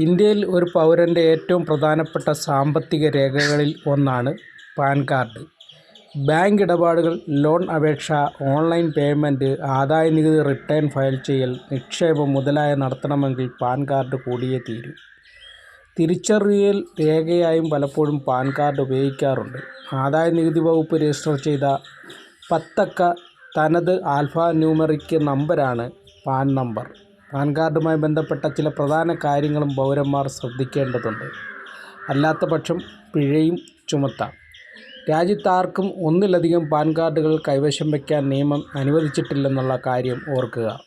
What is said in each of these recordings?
ഇന്ത്യയിൽ ഒരു പൗരന്റെ ഏറ്റവും പ്രധാനപ്പെട്ട സാമ്പത്തിക രേഖകളിൽ ഒന്നാണ് പാൻ കാർഡ്. ബാങ്ക് ഇടപാടുകൾ ലോൺ അപേക്ഷ ഓൺലൈൻ പേയ്മെന്റ് ആദായനികുതി റിട്ടേൺ ഫയൽ ചെയ്യൽ നിക്ഷേപം മുതലായ നടത്തണമെങ്കിൽ പാൻ കാർഡ് കൂടിയേ തീരൂ. തിരിച്ചറിയൽ രേഖയായും പലപ്പോഴും പാൻ കാർഡ് ഉപയോഗിക്കാറുണ്ട്. ആദായ നികുതി വകുപ്പ് രജിസ്റ്റർ ചെയ്ത പത്തക്ക തനത് ആൽഫാ ന്യൂമറിക്ക് നമ്പരാണ് പാൻ നമ്പർ. പാൻ കാർഡുമായി ബന്ധപ്പെട്ട ചില പ്രധാന കാര്യങ്ങളും പൗരന്മാർ ശ്രദ്ധിക്കേണ്ടതുണ്ട്. അല്ലാത്ത പക്ഷം പിഴയും ചുമത്താം. രാജ്യത്താർക്കും ഒന്നിലധികം പാൻ കാർഡുകൾ കൈവശം വയ്ക്കാൻ നിയമം അനുവദിച്ചിട്ടില്ലെന്നുള്ള കാര്യം ഓർക്കുക.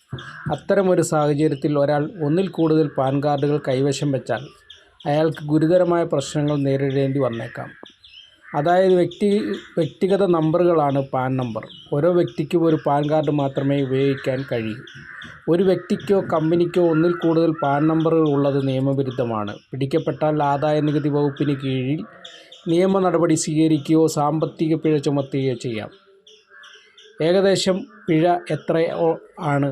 അത്തരമൊരു സാഹചര്യത്തിൽ ഒരാൾ ഒന്നിൽ കൂടുതൽ പാൻ കാർഡുകൾ കൈവശം വെച്ചാൽ അയാൾക്ക് ഗുരുതരമായ പ്രശ്നങ്ങൾ നേരിടേണ്ടി വന്നേക്കാം. അതായത് വ്യക്തി വ്യക്തിഗത നമ്പറുകളാണ് പാൻ നമ്പർ. ഓരോ വ്യക്തിക്കും ഒരു പാൻ കാർഡ് മാത്രമേ ഉപയോഗിക്കാൻ കഴിയൂ. ഒരു വ്യക്തിക്കോ കമ്പനിക്കോ ഒന്നിൽ കൂടുതൽ പാൻ നമ്പറുകൾ ഉള്ളത് നിയമവിരുദ്ധമാണ്. പിടിക്കപ്പെട്ടാൽ ആദായ നികുതി വകുപ്പിന് കീഴിൽ നിയമ നടപടി സ്വീകരിക്കുകയോ സാമ്പത്തിക പിഴ ചുമത്തുകയോ ചെയ്യാം. ഏകദേശം പിഴ എത്ര ആണ്?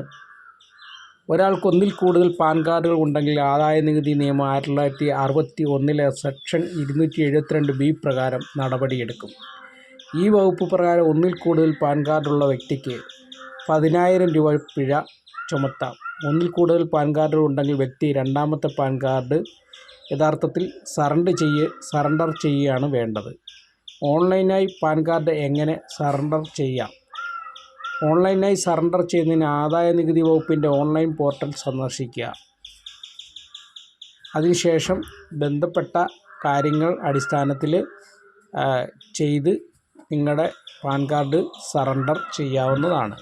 ഒരാൾക്ക് ഒന്നിൽ കൂടുതൽ പാൻ കാർഡുകൾ ഉണ്ടെങ്കിൽ ആദായ നികുതി നിയമം ആയിരത്തി തൊള്ളായിരത്തി അറുപത്തി ഒന്നിലെ സെക്ഷൻ ഇരുന്നൂറ്റി എഴുപത്തിരണ്ട് ബി പ്രകാരം നടപടിയെടുക്കും. ഈ വകുപ്പ് പ്രകാരം ഒന്നിൽ കൂടുതൽ പാൻ കാർഡുള്ള വ്യക്തിക്ക് പതിനായിരം രൂപ പിഴ ചുമത്താം. ഒന്നിൽ കൂടുതൽ പാൻ കാർഡുകൾ ഉണ്ടെങ്കിൽ വ്യക്തി രണ്ടാമത്തെ പാൻ കാർഡ് യഥാർത്ഥത്തിൽ സറണ്ടർ ചെയ്യ സറണ്ടർ ചെയ്യുകയാണ് വേണ്ടത്. ഓൺലൈനായി പാൻ കാർഡ് എങ്ങനെ സറണ്ടർ ചെയ്യാം? ഓൺലൈനായി സറണ്ടർ ചെയ്യുന്നതിന് ആദായ നികുതി വകുപ്പിന്റെ ഓൺലൈൻ പോർട്ടൽ സന്ദർശിക്കുക. അതിനുശേഷം ബന്ധപ്പെട്ട കാര്യങ്ങൾ അടിസ്ഥാനത്തിൽ ചെയ്ത് നിങ്ങളുടെ പാൻ കാർഡ് സറണ്ടർ ചെയ്യാവുന്നതാണ്.